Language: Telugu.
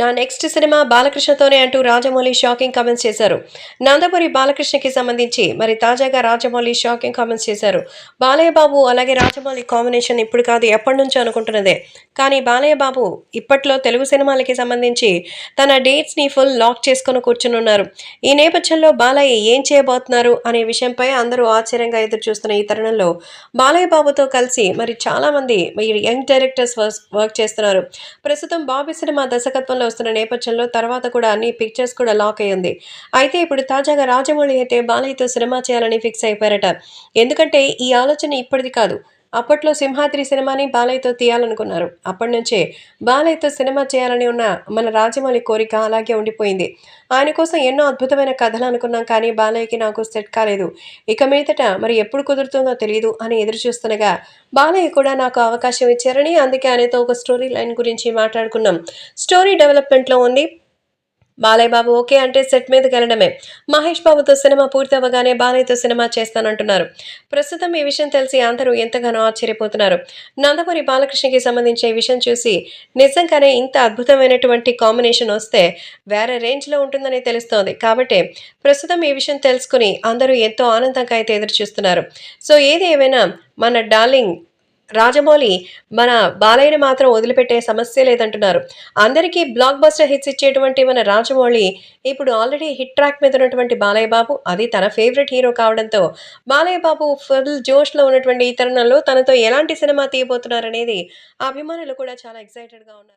నా నెక్స్ట్ సినిమా బాలకృష్ణతోనే అంటూ రాజమౌళి షాకింగ్ కామెంట్స్ చేశారు. నందమూరి బాలకృష్ణకి సంబంధించి మరి తాజాగా రాజమౌళి షాకింగ్ కామెంట్స్ చేశారు. బాలయ్య బాబు అలాగే రాజమౌళి కాంబినేషన్ ఇప్పుడు కాదు ఎప్పటి నుంచో అనుకుంటున్నదే. కానీ బాలయ్య బాబు ఇప్పట్లో తెలుగు సినిమాలకి సంబంధించి తన డేట్స్ని ఫుల్ లాక్ చేసుకొని కూర్చునున్నారు. ఈ నేపథ్యంలో బాలయ్య ఏం చేయబోతున్నారు అనే విషయంపై అందరూ ఆశ్చర్యంగా ఎదురు చూస్తున్న ఈ తరుణంలో బాలయ్య బాబుతో కలిసి మరి చాలామంది యంగ్ డైరెక్టర్స్ వర్క్ చేస్తున్నారు. ప్రస్తుతం బాబీ సినిమా దర్శకత్వంలో వస్తున్న నేపథ్యంలో తర్వాత కూడా అన్ని పిక్చర్స్ కూడా లాక్ అయ్యింది అయితే ఇప్పుడు తాజాగా రాజమౌళి అయితే బాలయ్యతో సినిమా చేయాలని ఫిక్స్ అయిపోయారట. ఎందుకంటే ఈ ఆలోచన ఇప్పటిది కాదు. అప్పట్లో సింహాద్రి సినిమాని బాలయ్యతో తీయాలనుకున్నారు. అప్పటి నుంచే బాలయ్యతో సినిమా చేయాలని ఉన్న మన రాజమౌళి కోరిక అలాగే ఉండిపోయింది. ఆయన కోసం ఎన్నో అద్భుతమైన కథలు అనుకున్నాం కానీ బాలయ్యకి నాకు సెట్ కాలేదు. ఇక మీదట మరి ఎప్పుడు కుదురుతుందో తెలియదు అని ఎదురు చూస్తుండగా బాలయ్య కూడా నాకు అవకాశం ఇచ్చారని అందుకే ఆయనతో ఒక స్టోరీ లైన్ గురించి మాట్లాడుకున్నాం. స్టోరీ డెవలప్మెంట్లో ఉంది. బాలయ్య బాబు ఓకే అంటే సెట్ మీదకి వెళ్ళడమే. మహేష్ బాబుతో సినిమా పూర్తి బాలయ్యతో సినిమా చేస్తానంటున్నారు. ప్రస్తుతం ఈ విషయం తెలిసి అందరూ ఎంతగానో ఆశ్చర్యపోతున్నారు. నందమూరి బాలకృష్ణకి సంబంధించి ఈ విషయం చూసి నిజంగానే ఇంత అద్భుతమైనటువంటి కాంబినేషన్ వస్తే వేరే రేంజ్లో ఉంటుందని తెలుస్తోంది. కాబట్టి ప్రస్తుతం ఈ విషయం తెలుసుకుని అందరూ ఎంతో ఆనందంగా అయితే ఎదురు చూస్తున్నారు సో ఏది ఏమైనా మన డార్లింగ్ రాజమౌళి మన బాలయ్యని మాత్రం వదిలిపెట్టే సమస్య లేదంటున్నారు. అందరికీ బ్లాక్ బస్టర్ హిట్స్ ఇచ్చేటువంటి మన రాజమౌళి ఇప్పుడు ఆల్రెడీ హిట్ ట్రాక్ మీద ఉన్నటువంటి బాలయ్య బాబు అది తన ఫేవరెట్ హీరో కావడంతో బాలయ్య బాబు ఫుల్ జోష్లో ఉన్నటువంటి ఈ తరుణంలో తనతో ఎలాంటి సినిమా తీయబోతున్నారనేది అభిమానులు కూడా చాలా ఎక్సైటెడ్గా ఉన్నారు.